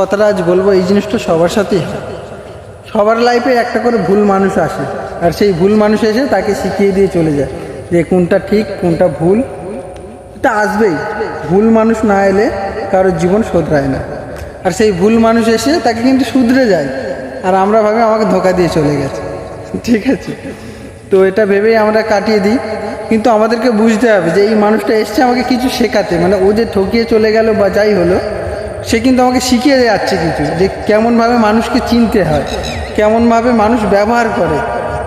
কথাটা আজ বলব, এই জিনিসটা সবার সাথেই সবার লাইফে একটা করে ভুল মানুষ আসে, আর সেই ভুল মানুষ এসে তাকে শিখিয়ে দিয়ে চলে যায় যে কোনটা ঠিক, কোনটা ভুল। এটা আসবেই। ভুল মানুষ না এলে কারোর জীবন শোধরায় না। আর সেই ভুল মানুষ এসে তাকে কিন্তু শুধরে যায়, আর আমরা ভাবে আমাকে ধোকা দিয়ে চলে গেছে। ঠিক আছে? তো এটা ভেবেই আমরা কাটিয়ে দিই। কিন্তু আমাদেরকে বুঝতে হবে যে এই মানুষটা এসছে আমাকে কিছু শেখাতে। মানে ও যে ঠকিয়ে চলে গেল বা যাই হলো সে কিন্তু আমাকে শিখিয়ে যাচ্ছে কিছু, যে কেমনভাবে মানুষকে চিনতে হয়, কেমনভাবে মানুষ ব্যবহার করে।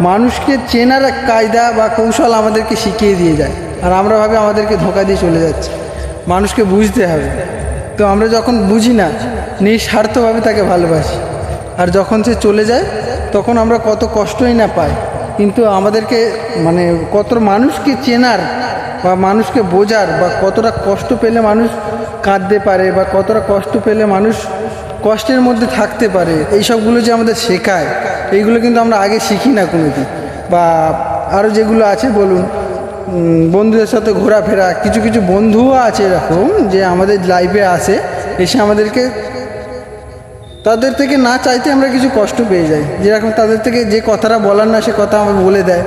মানুষকে চেনার এক কায়দা বা কৌশল আমাদেরকে শিখিয়ে দিয়ে যায়, আর আমরা ভাবে আমাদেরকে ধোকা দিয়ে চলে যাচ্ছে। মানুষকে বুঝতে হবে। তো আমরা যখন বুঝি না, নিঃস্বার্থভাবে তাকে ভালোবাসি। আর যখন সে চলে যায়, তখন আমরা কত কষ্টই না পাই। কিন্তু আমাদেরকে মানে কত মানুষকে চেনার বা মানুষকে বোঝার বা কতটা কষ্ট পেলে মানুষ কাঁদতে পারে বা কতটা কষ্ট পেলে মানুষ কষ্টের মধ্যে থাকতে পারে এই সবগুলো যে আমাদের শেখায়, এইগুলো কিন্তু আমরা আগে শিখি না কোনোদিন। বা আরও যেগুলো আছে বলুন বন্ধুদের সাথে ঘোরাফেরা, কিছু কিছু বন্ধুও আছে এরকম যে আমাদের লাইফে আসে, এসে আমাদেরকে তাদের থেকে না চাইতে আমরা কিছু কষ্ট পেয়ে যাই। যেরকম তাদের থেকে যে কথাটা বলার না, সে কথা আমাকে বলে দেয়।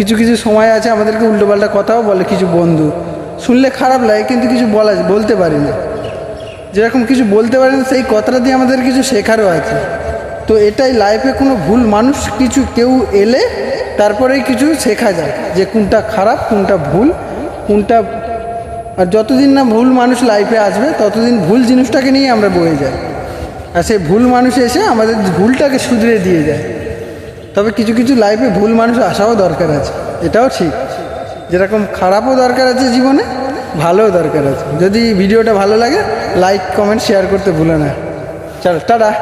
কিছু কিছু সময় আছে, আমাদেরকে উল্টোপাল্টা কথাও বলে কিছু বন্ধু। শুনলে খারাপ লাগে, কিন্তু কিছু বলা বলতে পারি না। যেরকম কিছু বলতে পারি না, সেই কথাটা দিয়ে আমাদের কিছু শেখারও আছে। তো এটাই লাইফে কোনো ভুল মানুষ, কিছু কেউ এলে তারপরেই কিছু শেখা যায়, যে কোনটা খারাপ, কোনটা ভুল, কোনটা আর যতদিন না ভুল মানুষ লাইফে আসবে, ততদিন ভুল জিনিসটাকে নিয়ে আমরা বয়ে যাই। আর সেই ভুল মানুষ এসে আমাদের ভুলটাকে শুধরে দিয়ে যায়। তবে কিছু কিছু লাইফে ভুল মানুষ আসাও দরকার আছে। এটাও ঠিক। যেরকম খারাপও দরকার আছে জীবনে, ভালোও দরকার আছে। যদি ভিডিওটা ভালো লাগে লাইক কমেন্ট শেয়ার করতে ভুলে না। চলো, টাটা।